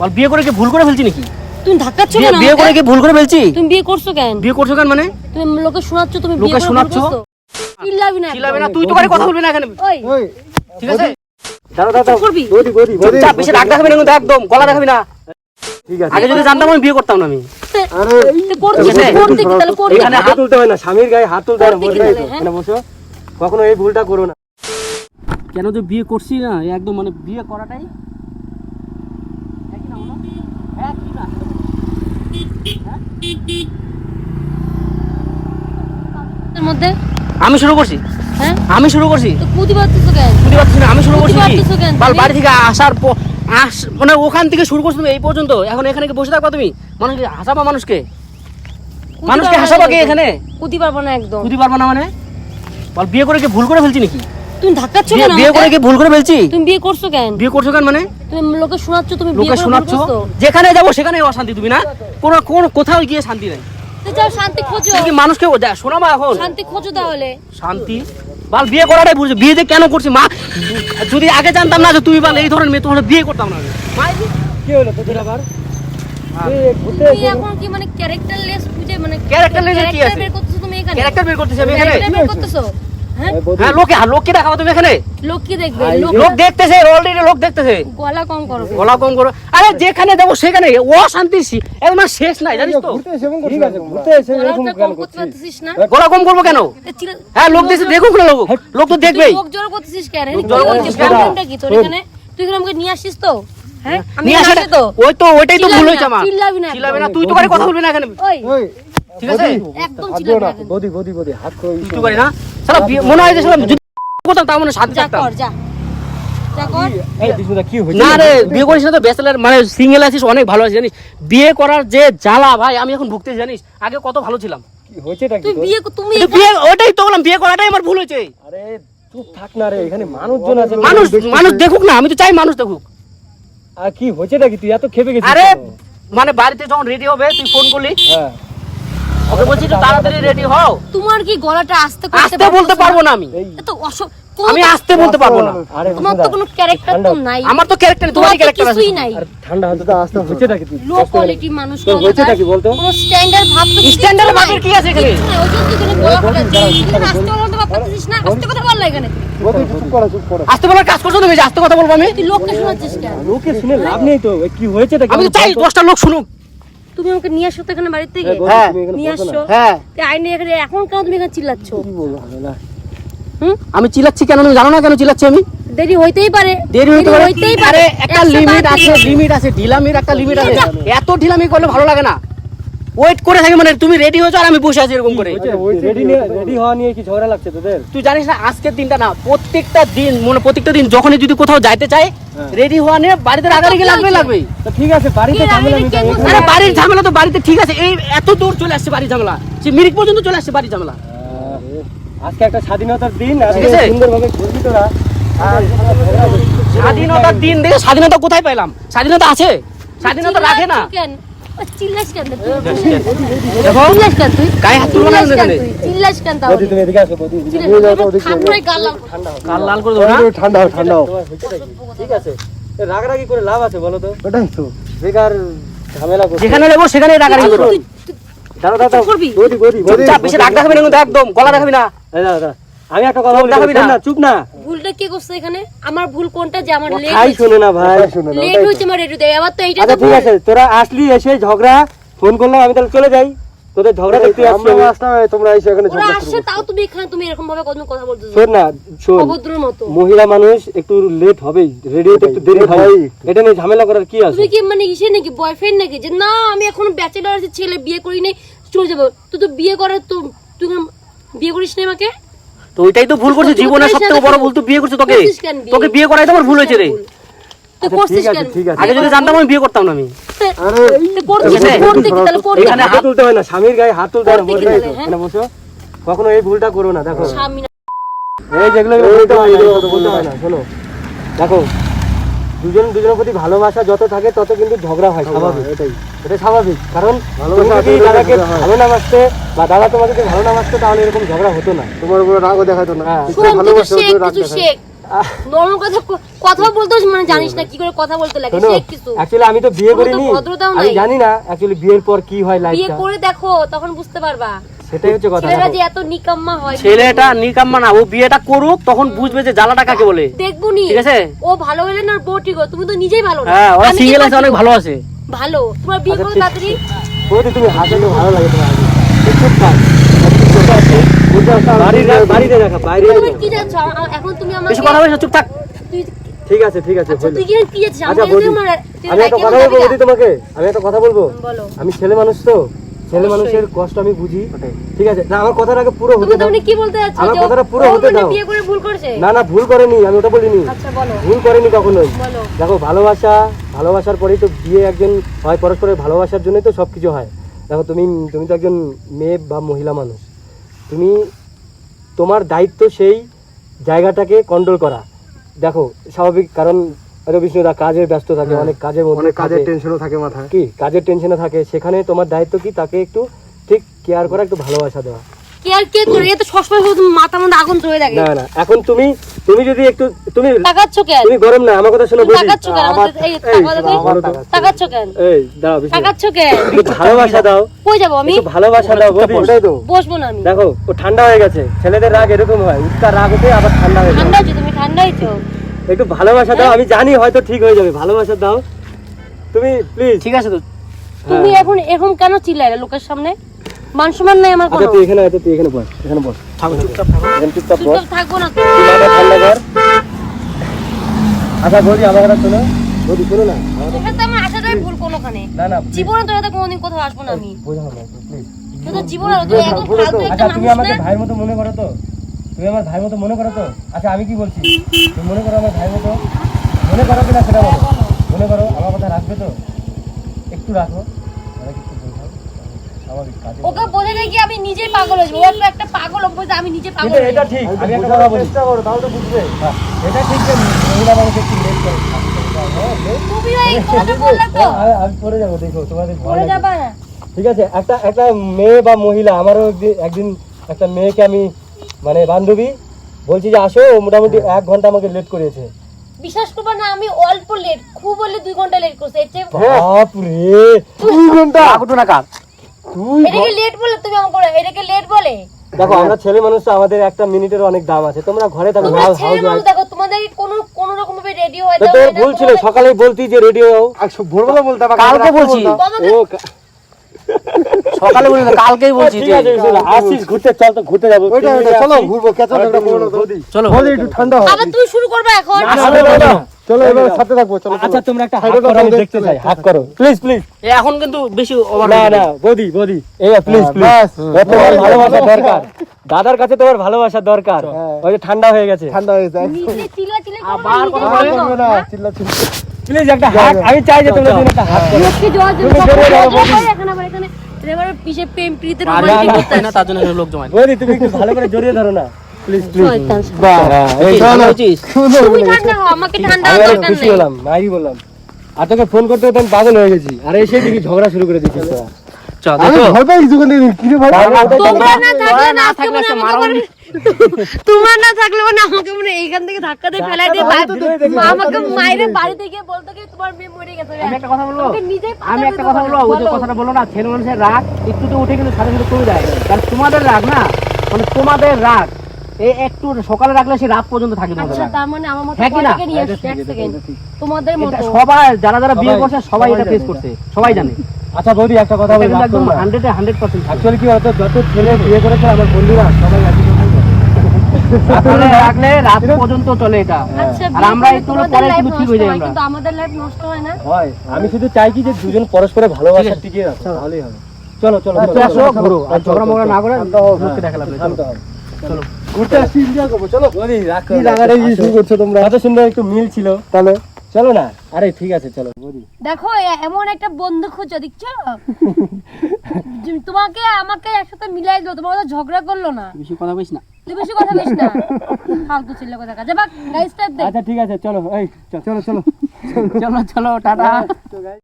বল বিয়ে করে কি ভুল করে ফেলছি নাকি? তুমি ধাক্কাচ্ছ কেন বিয়ে করে কি ভুল করে ফেলছি? তুমি বিয়ে করছ কেন? বিয়ে করছ কেন মানে? তুমি লোকে শোনাচ্ছ তুমি লোকে বিয়ে করে শোনাচ্ছ? চিল্লাবি না চিল্লাবে না তুই তো করে কথা বলবি না এখানে। ওই। ঠিক আছে? দাঁড়া দাঁড়া করবি? বেশি রাগ দেখাবি না কিন্তু একদম গলা দেখাবি না। ঠিক আছে। আগে যদি জানতাম আমি বিয়ে করতাম না আমি। আরে করতে কি তাহলে এখানে হাত তুলতে হয় না স্বামীর গায়ে হাত তুলতে হয় না বসে হ্যাঁ? এখানে বসো। কখনো এই ভুলটা করো না। কেন যে বিয়ে করছি না? একদম মানে বিয়ে করাটাই একই না হলো? একই না। এর মধ্যে? আমি শুরু করছি। হ্যাঁ? আমি শুরু করছি। কুদি কেন? না আমি শুরু করছি বাল বাড়ি থেকে আসার পর আস মানে ওখান থেকে শুরু করছ তুমি এই পর্যন্ত? এখন এখানে কি বসে থাকবা তুমি? মানুষকে হাসাবা মানুষকে? মানুষকে হাসাবা কে এখানে? কুদি পারব না একদম। বুঝতে পারবা না মানে? বল বিয়ে করে কি ভুল করে ফেলছি নাকি? তুমি ধাক্কাচ্ছ কেন বিয়ে করে কি ভুল করে ফেলছি? তুমি বিয়ে করছ কেন? বিয়ে করছ কেন মানে? তুমি লোকে শোনাচ্ছ তুমি বিয়ে লোকে করে শোনাচ্ছ? যেখানে যাব সেখানে অশান্তি তুমি না? কোন কোন কোথাও গিয়ে শান্তি নাই। যাও শান্তি খোঁজো। তুমি কি মানুষকে শোনাবা এখন। শান্তি খোঁজো তাহলে। শান্তি। বাল বিয়ে করাটাই বুঝছি বিয়ে যে কেন করছি মা? যদি আগে জানতাম না যে তুই বাল এই ধরনের মেয়ে তোমার বিয়ে করতাম না মা, কি হলো তোদের আবার? তুমি এখন কি মানে ক্যারেক্টারলেস বুঝে মানে এর কি আছে? বের করতেছো তুমি এখানে? ক্যারেক্টার বের করতেছি আমি এখানে? বের করতেছো? হ্যাঁ? লোকে লোককে দেখাবো তুমি এখানে? লোক কি দেখবে লোক লোক দেখতেছে অলরেডি লোক দেখতেছে। গলা কম করো। গলা কম করো। আরে যেখানে যাব সেখানে। ও একদম শেষ নাই জানিস তো? গলা কম করব কেন? হ্যাঁ লোক দেখছে দেখুক না লোক। লোক তো দেখবেই। লোক জড়ো করতেছিস কেন? কি জড়ো হয়েছে? করতেছিস কেন? প্রবলেমটা কি? তোর এখানে তুই আমাকে নিয়ে আসিস তো? হ্যাঁ? আমি তো ওই তো ওইটাই তো ভুল হয়েছে আমার। চিল্লাবি না একদম। তুই তো করে কথা বলবি না এখানে। ঠিক আছে? একদম হাত চিল্লাবি না। বৌদি বৌদি বৌদি হাত করে তুই তো করে না? মনে হয় যে যদি করতাম তার মানে শান্তি থাকতাম হয়েছে না রে বিয়ে করিস না তো ব্যাচেলার মানে সিঙ্গেল আছিস অনেক ভালো আছিস জানিস? বিয়ে করার যে জ্বালা ভাই আমি এখন ভুগতে জানিস? আগে কত ভালো ছিলাম। কি হয়েছেটা কি তুই বিয়ে তুমি বিয়ে ওটাই তো বললাম বিয়ে করাটাই আমার ভুল হয়েছে। আরে চুপ থাক না রে এখানে মানুষজন আছে মানুষ মানুষ দেখুক। না আমি তো চাই মানুষ দেখুক। আর কি হয়েছেটা কি? তুই এত খেপে গেছিস আরে মানে বাড়িতে যখন রেডি হবে তুই ফোন করলি। হ্যাঁ। ওকে বলছি একটু তাড়াতাড়ি রেডি হও। তোমার কি গলাটা আস্তে করতে আসতে বলতে পারব না আমি। এত আমি আসতে বলতে পারব না। তোমার তো কোনো ক্যারেক্টার তো নাই। আমার তো ক্যারেক্টার তোমার ক্যারেক্টার আছে কিছুই নাই। ঠান্ডা হতে তো আসতে হয়েছেটা কি তুই লো কোয়ালিটি মানুষ তোর হয়েছেটা কি বলতো? কোনো স্ট্যান্ডার্ড ভাব তো স্ট্যান্ডার্ড ভাবের কি আছে এখানে? ওই জন্য তুই ফাটাচ্ছিস। দাঁড়াও, তুই আস্তে বলতে পারতেছিস না? আস্তে কথা বল না এখানে আসতে বলার কাজ করছ তুমি যে আসতে কথা বলব আমি? তুই লোককে শোনাচ্ছিস কেন? লোকে শুনে লাভ নেই তো। কি হয়েছেটা কি আমি চাই দশটা লোক শুনুক। তুমি আমাকে নিয়ে আসো তো এখানে বাড়ি থেকে হ্যাঁ, এখানে নিয়ে আসছো হ্যাঁ। আইনে এখানে এখন কেন তুমি এখানে চিল্লাচ্ছ? আমি চিল্লাচ্ছি কেন? তুমি জানো না কেন চিল্লাচ্ছি আমি? দেরি হইতেই পারে। দেরি হইতেই পারে। একটা লিমিট আছে লিমিট আছে ঢিলামির একটা লিমিট আছে। এত ঢিলামি করলে ভালো লাগে না। ওয়েট করে থাকি মানে তুমি রেডি হয়েছো আর আমি বসে আছি এরকম করে? রেডি রেডি হওয়া নিয়ে কি ঝগড়া লাগছে তোদের? তুই জানিস না আজকের দিনটা না প্রত্যেকটা দিন মানে প্রত্যেকটা দিন যখনই যদি কোথাও যাইতে চাই হ্যাঁ। রেডি হওয়া নিয়ে বাড়িতে রাগারাগি কি লাগবে লাগবে তো ঠিক আছে বাড়িতে ঝামেলা রাগারাগি আরে বাড়ির ঝামেলা তো বাড়িতে ঠিক আছে এই এত দূর চলে আসছে বাড়ির ঝামেলা। সে মিরিক পর্যন্ত চলে আসছে বাড়ির ঝামেলা। আজকে একটা স্বাধীনতার দিন আছে। সুন্দরভাবে ঘুরবি তোরা। আর স্বাধীনতার দিন দেখে স্বাধীনতা কোথায় পেলাম স্বাধীনতা আছে? স্বাধীনতা রাখে না? করে। করে ঠান্ডা ঠান্ডা? ঠিক আছে। রাগারাগি করে লাভ আছে বলো তো। ওটাই তো। বেকার ঝামেলা করছে। যেখানে যাব সেখানে রাগারাগি করো। দাঁড়া দাঁড়া চুপ করবি? বৌদি বৌদি বৌদি। বেশি রাগ দেখাবি না কিন্তু একদম গলা দেখাবি না। দাঁড়া, দাঁড়া। আমি একটা কথা বলি দেখাবি না। চুপ না। ভুলটা কে করছে এখানে? আমার ভুল কোনটা যে আমার লেট ভাই শুনে না ভাই। লেট আমার আবার তো এইটা আচ্ছা ঠিক আছে তোরা আসলি এসে ঝগড়া ফোন করলাম আমি তাহলে চলে যাই। তোদের ঝগড়া দেখতে আসছি আমরা। আসলাম, তোমরা এসে এখানে ঝগড়া আসছে তাও তুমি এখানে তুমি এরকম ভাবে কত কথা বলতেছো শোন না শোন। অভদ্রের মতো। মহিলা মানুষ একটু লেট হবেই রেডি হতে একটু দেরি হয়। এটা নিয়ে ঝামেলা করার কি আছে? তুমি কি মানে ইসে নাকি বয়ফ্রেন্ড নাকি? যে না আমি এখন ব্যাচেলর আছি ছেলে বিয়ে করি নাই চলে যাব। তুই তো বিয়ে করার তো তুই বিয়ে করিস না আমাকে? তো ওইটাই তো ভুল করছে জীবনে সব থেকে বড় ভুল তো বিয়ে করছে তোকে? তোকে বিয়ে? করাই তো আমার ভুল হয়েছে রে। তুই আচ্ছা। আগে যদি জানতাম আমি বিয়ে করতাম না আমি। এখানে হাত তুলতে হয় না স্বামীর গায়ে হাত তুলতে হয় না হ্যাঁ? বসো। কখনো এই ভুলটা করো না দেখো। এই যেগুলো বলতে হয় না শোনো। দেখো দুজন দুজনের প্রতি ভালোবাসা যত থাকে তত কিন্তু ঝগড়া হয় স্বাভাবিক। এটাই। এটা স্বাভাবিক। কারণ তুমি যদি দাদাকে ভালো না বাসতে বা দাদা তোমাকে যদি ভালো না বাসতো তাহলে এরকম ঝগড়া হতো না। তোমার উপরে রাগও দেখাতো না। হ্যাঁ। ভালোবাসা। নরম কথা কথা বলতে মানে জানিস না কি করে কথা বলতে লাগে? শেখ কিছু। অ্যাকচুয়ালি আমি তো বিয়ে করিনি। আমি জানি না অ্যাকচুয়ালি বিয়ের পর কি হয় বিয়ে লাইফটা করে দেখো তখন বুঝতে পারবা। সেটাই হচ্ছে কথা ছেলেরা যে এত নিকাম্মা হয়। ছেলেটা নিকাম্মা না ও বিয়েটা করুক তখন বুঝবে যে জ্বালাটা কাকে বলে। দেখব নি। ঠিক আছে? ও ভালো হলে না বউ ঠিক তুমি তো নিজেই ভালো না। হ্যাঁ ওরা সিঙ্গেল আছে অনেক ভালো আছে। ভালো। তোমার বিয়ে আচ্ছা, করো তাড়াতাড়ি? বৌদি তুমি হাসলে ভালো লাগে তোমার। চুপ থাক। ঠিক আছে ঠিক আছে আমি একটা কথা বলব তোমাকে আমি একটা কথা বলব। আমি ছেলে মানুষ তো? ছেলে মানুষের কষ্ট আমি বুঝি। ঠিক আছে? না আমার কথাটাকে পুরো হতে দাও। তুমি কি বলতে যাচ্ছ আমার কথাটা পুরো হতে মানে দাও। বিয়ে করে ভুল করছে? না না ভুল করেনি আমি ওটা বলিনি। আচ্ছা বলো। ভুল করেনি কখনোই। দেখো ভালোবাসা ভালোবাসার পরেই তো বিয়ে একজন হয় পরস্পরের ভালোবাসার জন্যই তো সব কিছু হয়। দেখো তুমি তুমি তো একজন মেয়ে বা মহিলা মানুষ। তুমি তোমার দায়িত্ব সেই জায়গাটাকে কন্ট্রোল করা। দেখো স্বাভাবিক কারণ হয়তো বিষ্ণুদা কাজের ব্যস্ত থাকে অনেক কাজের মধ্যে অনেক কাজের টেনশনও থাকে মাথায়। কি? কাজের টেনশনে থাকে। সেখানে তোমার দায়িত্ব কি? তাকে একটু ঠিক কেয়ার করা একটু ভালোবাসা দেওয়া। কে আর কে করে? এ তো সবসময় শুধু মাথা মধ্যে আগুন চলে থাকে। না না। এখন তুমি তুমি যদি একটু তুমি তাকাচ্ছ কেন? তুমি গরম না আমার কথা শোনো তাকাচ্ছ কেন? আমাদের- এই তাকাচ্ছ। কেন? এই দাও বিষ্ণু। তাকাচ্ছ কেন? একটু ভালোবাসা দাও। কই যাব আমি? একটু ভালোবাসা দাও তো বসবো না আমি। দেখো ও ঠান্ডা হয়ে গেছে। ছেলেদের রাগ এরকম হয়। উত্তার রাগ ওঠে আবার ঠান্ডা হয়ে যায় ঠান্ডা তুমি ঠান্ডা হয়েছো একটু ভালোবাসা দাও আমি জানি হয়তো ঠিক হয়ে যাবে ভালোবাসা দাও। তুমি প্লিজ ঠিক আছে তো। তুমি এখন এখন কেন চিল্লাইলে লোকের সামনে? মান সম্মান নাই আমার আচ্ছা কোনো। তুই এখানে আয় তো, তুই এখানে বস এখানে বস। থাকো চুপচাপ থাকো। এখানে চুপচাপ বস। থাকব না। তো তুই মাথা ঠান্ডা কর। আচ্ছা বৌদি আমার কথা শোনো। বৌদি শোনো না। তোকে তো আমার আসাটাই ভুল কোনোখানে না না জীবনে তোর সাথে কোনোদিন কোথাও আসব না আমি। বোঝাও না প্লিজ তুই তো জীবনে তুই এখন ফালতু একটা আচ্ছা তুমি আমাকে ভাইয়ের মতো মনে করো তো? তুমি আমার ভাই মতো মনে করো তো? আচ্ছা আমি কি বলছি? তুমি মনে করো আমার ভাই মতো? মনে করো কিনা সেটা বলো। মনে করো আমার কথা রাখবে তো? একটু রাখো। ওকে বলে দেখি আমি নিজেই পাগল ও একটা পাগল বলছে আমি নিজে পাগল এটা ঠিক। আমি একটা কথা বলি। চেষ্টা করো তাহলে তো বুঝবে এটা ঠিক যে মহিলা মানুষ একটু লেট করে তুমি এই কথাটা বললে তো। হ্যাঁ, আমি পরে যাব দেখো তোমাদের যাবা ঠিক আছে একটা একটা মেয়ে বা মহিলা আমারও একদিন একটা মেয়েকে আমি মানে বান্ধবী বলছি যে আসো ও মোটামুটি এক ঘণ্টা আমাকে লেট করেছে বিশ্বাস করবা না আমি অল্প লেট খুব বললে দুই ঘণ্টা লেট করছে এর চেয়ে বাপরে দুই ঘণ্টা? আগটু না কার তুই এটাকে লেট বলে তুমি আমাকে বলে এটাকে লেট বলে? দেখো আমরা ছেলে মানুষ তো আমাদের একটা মিনিটের অনেক দাম আছে। তোমরা ঘরে থাকো তোমরা ছেলে মানুষ দেখো তোমাদের কোনো কোনো রকম ভাবে রেডি হয় তো তোর ভুল ছিল সকালেই বলতি যে রেডি হও আর সব ভোরবেলা বলতে হবে কালকে বলছি। ও সকালে বলি না, কালকেই বলছি ঠিক যে আছে আসিস ঘুরতে চল তো ঘুরতে যাব। ওইটা ওইটা চলো ঘুরবো কেঁচো একটা করো চলো। বৌদি একটু ঠান্ডা হয় আবার তুই শুরু করবে এখন। চলো এবার সাথে থাকব চলো আচ্ছা তোমরা একটা হাত করো আমি দেখতে চাই। হাত করো প্লিজ প্লিজ এখন কিন্তু বেশি ওভার না না বৌদি বৌদি। এই প্লিজ প্লিজ ব্যাস। তোমার ভালোবাসা দরকার দাদার কাছে তোমার ভালোবাসা দরকার। ওই যে ঠান্ডা হয়ে গেছে। ঠান্ডা হয়ে যায় নিজে চিল্লা চিল্লা আবার কথা বলো করবে না। চিল্লা চিল্লা। প্লিজ একটা হাত আমি চাই যে তোমরা একটা হাত করো। তুমি বেরিয়ে যাও, বৌদি। এখন আবার এখানে এবার পিছে প্রেম প্রীতি রোমান্টিক করতে না, তার জন্য লোক জমায় বৌদি তুমি একটু ভালো করে জড়িয়ে ধরো না প্লিজ প্লিজ শয়তান। এই ভালো তুমি ঠান্ডা হও আমাকে ঠান্ডা আমি হওয়ার খুশি হলাম মাই বললাম আর তোকে ফোন করতে করতে আমি পাগল হয়ে গেছি আর এসে দেখি ঝগড়া শুরু করে দিচ্ছিস তোরা চল, দেখো। ভয় পাই কিছু কি রে ভাই তাহলে ওটাই তো- তোমরা না থাকলে না না থাকলে আজকে আমাকে মারামারি। তোমরা না থাকলে মানে আমাকে মনে এইখান থেকে ধাক্কা দিয়ে ফেলাই দিয়ে আমাকে মায়ের বাড়িতে গিয়ে বলতো কি তোমার মেয়ে মরে গেছে। আমি একটা কথা বলব? আমি একটা কথা বলব? ওই যে কথাটা বলল না ছেলে মানুষের রাগ একটু তো উঠে কিন্তু সাথে সাথে কমে যায়। কারণ তোমাদের রাগ না মানে তোমাদের রাগ এই একটু সকালে রাখলে সে রাত পর্যন্ত থাকে তোমাদের আচ্ছা তার মানে আমার মতো হ্যাঁ কি না? নিয়ে আসছে এক সেকেন্ড তোমাদের মতো। সবাই যারা যারা বিয়ে করছে সবাই এটা জানে ফেস করছে সবাই জানে। আচ্ছা বৌদি একটা কথা বলি একদম হান্ড্রেডে হান্ড্রেড পার্সেন্ট অ্যাকচুয়ালি কি হতো যত ছেলে বিয়ে করেছে আমার বন্ধুরা সবাই বলে। সকালে রাখলে রাত পর্যন্ত চলে এটা। আচ্ছা আর আমরা একটু পরে কিন্তু ঠিক হয়ে যাই আমরা। কিন্তু আমাদের লাইফ নষ্ট হয় না? হয়। আমি শুধু চাই কি যে দুজন পরস্পরে ভালোবাসা টিকিয়ে রাখো তাহলেই হবে। চলো চলো চলো, আসো ঘুরো। আর ঝগড়া মগড়া না করে হও, দেখা লাগবে হও। ঘুরতে আসছি এনজয় করব। চলো। কি জায়গাটা শুরু করছ তোমরা? কত সুন্দর একটু মিল ছিল। তাহলে? চলো না। আরে ঠিক আছে চলো দেখো এমন একটা বন্ধু খুঁজো দেখছ? তোমাকে আমাকে একসাথে মিলাই দিল তোমার ঝগড়া করল না। বেশি কথা বলিস না। তুই বেশি কথা বলিস না। ফালতু ছিল কথা কাজে। বা গাইস্টার দে আচ্ছা ঠিক আছে চলো এই চলো চলো চলো। চলো টাটা।